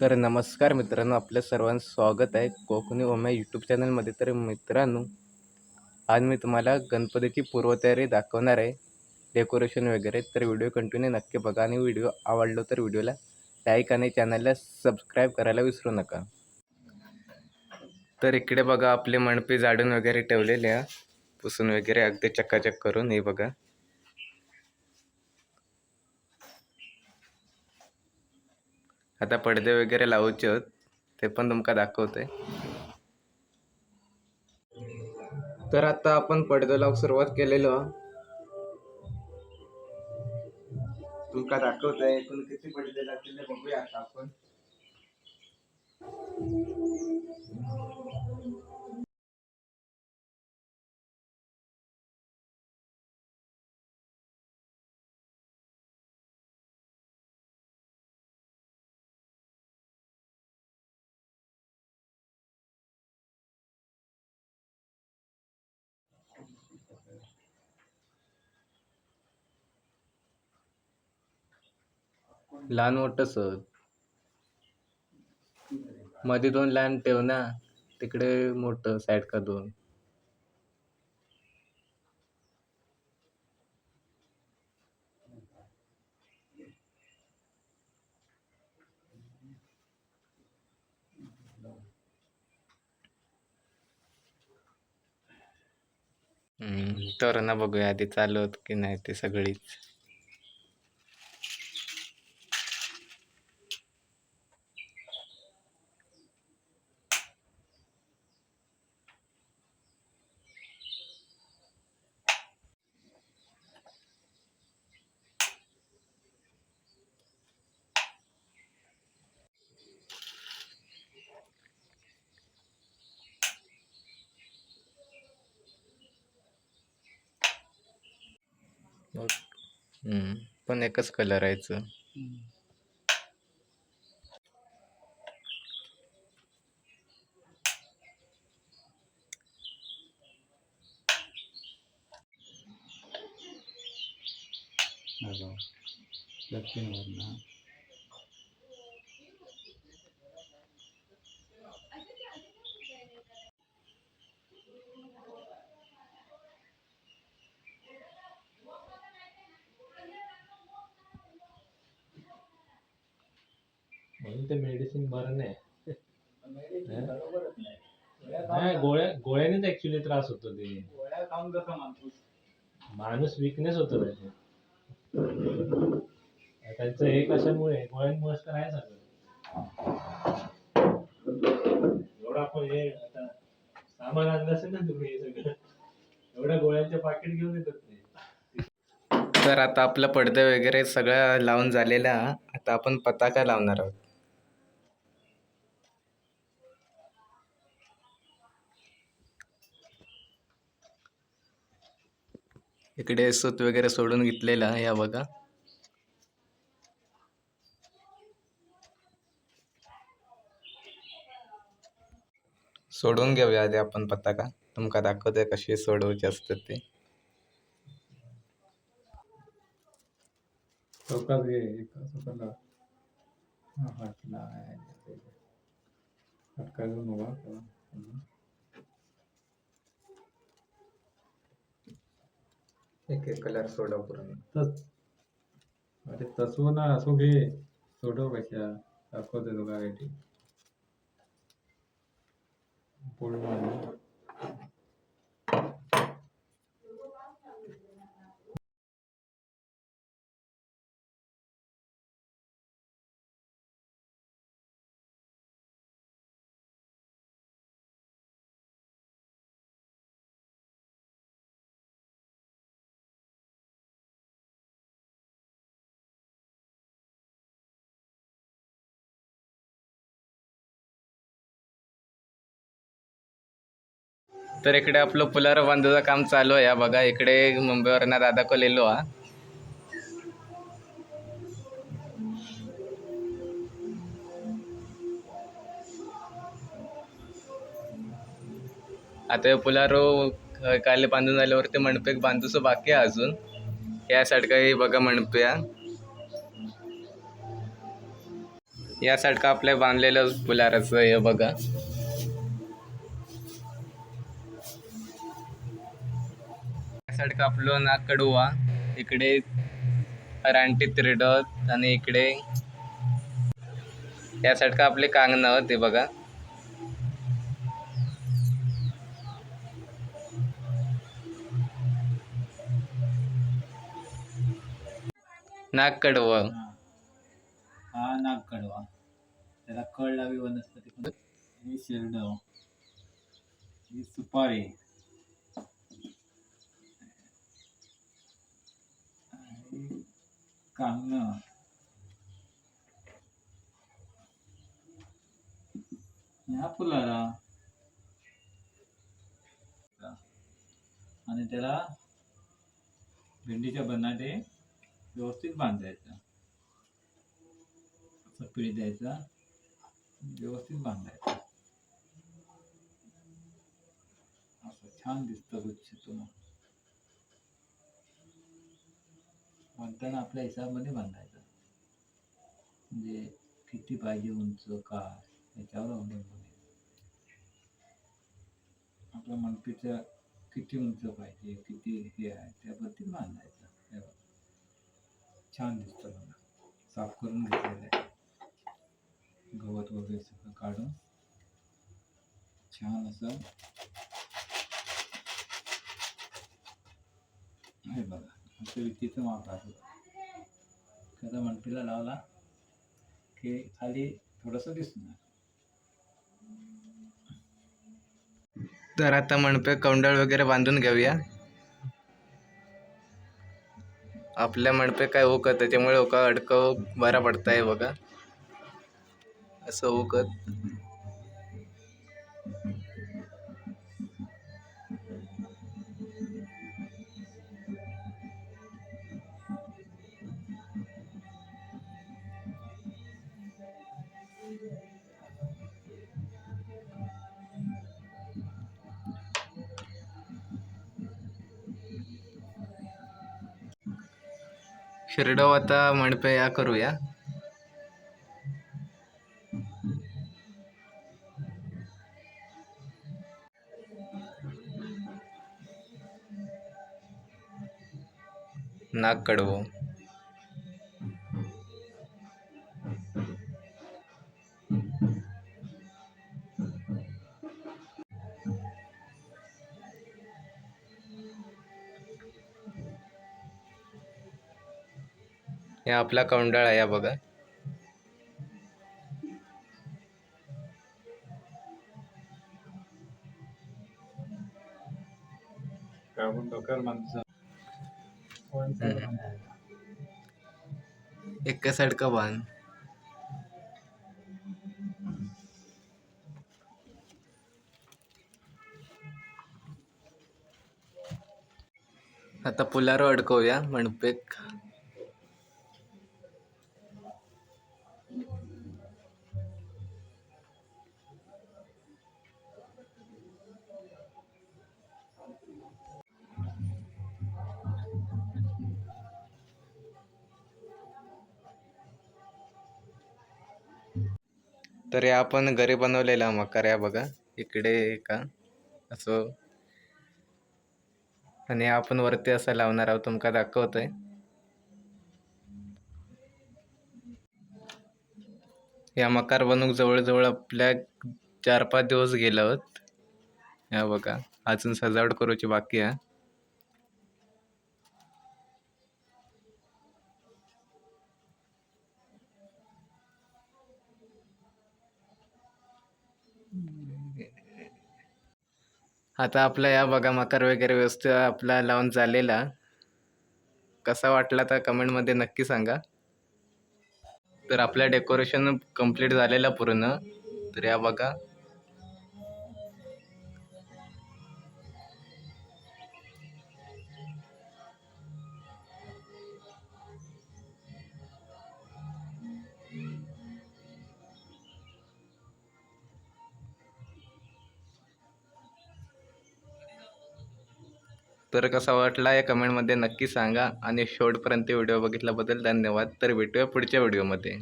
तर नमस्कार मित्रांनो आपल्या सर्वांचं स्वागत आहे कोकणी ओम्या यूट्यूब चॅनलमध्ये तर मित्रांनो आज मी तुम्हाला गणपतीची पूर्वतयारी दाखवणार आहे डेकोरेशन वगैरे. तर व्हिडिओ कंटिन्यू नक्की बघा आणि व्हिडिओ आवडलो तर व्हिडिओला लाईक आणि चॅनलला सबस्क्राईब करायला विसरू नका. तर इकडे बघा आपले मणपे जाडून वगैरे ठेवलेले आहे. पुसून वगैरे अगदी चक्काचक करून हे बघा. आता पडदे वगैरे लावूचे होत ते पण तुमका दाखवतोय. तर आता आपण पडदे लावूक सुरुवात केलेलो. तुमका दाखवतोय एकूण किती पडदे लागतील बघूया आता आपण. लहान मोठं सर. मध्ये दोन लहान ठेव ना. तिकडे मोठं साईड का दोन. हम्म, तर ना बघूया आधी चालू होत की नाही ते सगळीच. मग हम्म, पण एकच कलर यायचं म्हणून ते मेडिसिन बरं नाही. नाही. गोळ्या गोळ्यानेच ऍक्च्युली त्रास होतो ते. गोळ्या खाऊन कसं माणूस. माणूस विकनेस होतो त्याचे त्यांचं हे कशामुळे? गोळ्यांमुळेच तर आहे सगळं. एवढं आपण हे आता सामान आणलं असेल ना तुम्ही हे सगळं. एवढ्या गोळ्यांचे पाकिट घेऊन येतात ते. तर आता आपलं पडदे वगैरे सगळं लावून झालेलं. आता आपण पताका लावणार आहोत. इकडे सूत वगैरे सोडून घेतलेला आहे या बघा. सोडून घेऊया आधी आपण पताका. तुमका दाखवते कशी सोडवची असतात ते. चौकात घे एका हा एक एक कलर सोडा पूर्ण. तस. अरे तसो ना असो घे. सोडव कशा. दाखवते तुला काही ते. पूर्ण तर इकडे आपलं पुलार बांधायचं काम चालू आहे. बघा इकडे मुंबईवरनं दादा कोलेलो हा. आता पुलारो काले बांधून झाल्यावरती मणपेक बांधूचं बाकी आहे अजून. या साईड काही बघा मणप्या या सारखं आपल्या बांधलेलं पुलाराचं हे बघा. या कापलो आपलं कडवा इकडे रानटी तिरडत आणि इकडे। या सारखं आपले कांगणं हो, ते बघा। नाक कडवा हा नाग कडवा त्याला कळ लावी वनस्पती ही शेरड. ही सुपारी. कांगणं ह्या फुलाला. आणि त्याला भेंडीच्या बनाटे व्यवस्थित बांधायचं. पिढी द्यायचा. व्यवस्थित बांधायचा. असं छान दिसतं गुच्छ तुम्हाला मग बांधताना आपल्या हिशाबमध्ये बांधायचं. म्हणजे किती पाहिजे उंच काय याच्यावर अवलंबून आहे. आपल्या मनपीचं किती उंच पाहिजे किती हे आहे त्या बांधायचं. हे बघा. छान दिसतं बघा. साफ करून घेतलेलं आहे. गवत वगैरे सगळं काढून. छान असं. हे बघा. असं वितीचं माप आहे. खरं मनपीला लावला की खाली थोडंसं दिसणार. तर आता मनपे कौंडळ वगैरे बांधून घेऊया. आपल्या म्हणपे काय ओकत त्याच्यामुळे ओका अडकव बरा पडताय बघा. असं ओकत शिरडव आता म्हणपे या करूया नाक कडवं हे आपला कौंडाळ आहे हा बघा. एका साईड का बांध आता पुलारो अडकवूया म्हणपेक तर या आपण घरी बनवलेला मकार या बघा इकडे का असं. आणि आपण वरती असं लावणार आहोत तुमका दाखवतोय. या मकार बनवूक जवळजवळ आपल्या चार पाच दिवस गेला होत या बघा अजून सजावट करूची बाकी आहे. आता आपला या बघा मकार वगैरे व्यवस्थित आपला लावून झालेला. कसा वाटला तर कमेंटमध्ये नक्की सांगा. तर आपलं डेकोरेशन कंप्लीट झालेला पूर्ण. तर या बघा. तर कसा वाटला या कमेंटमध्ये नक्की सांगा. आणि शेवटपर्यंत व्हिडिओ बघितल्याबद्दल धन्यवाद. तर भेटूया पुढच्या व्हिडिओमध्ये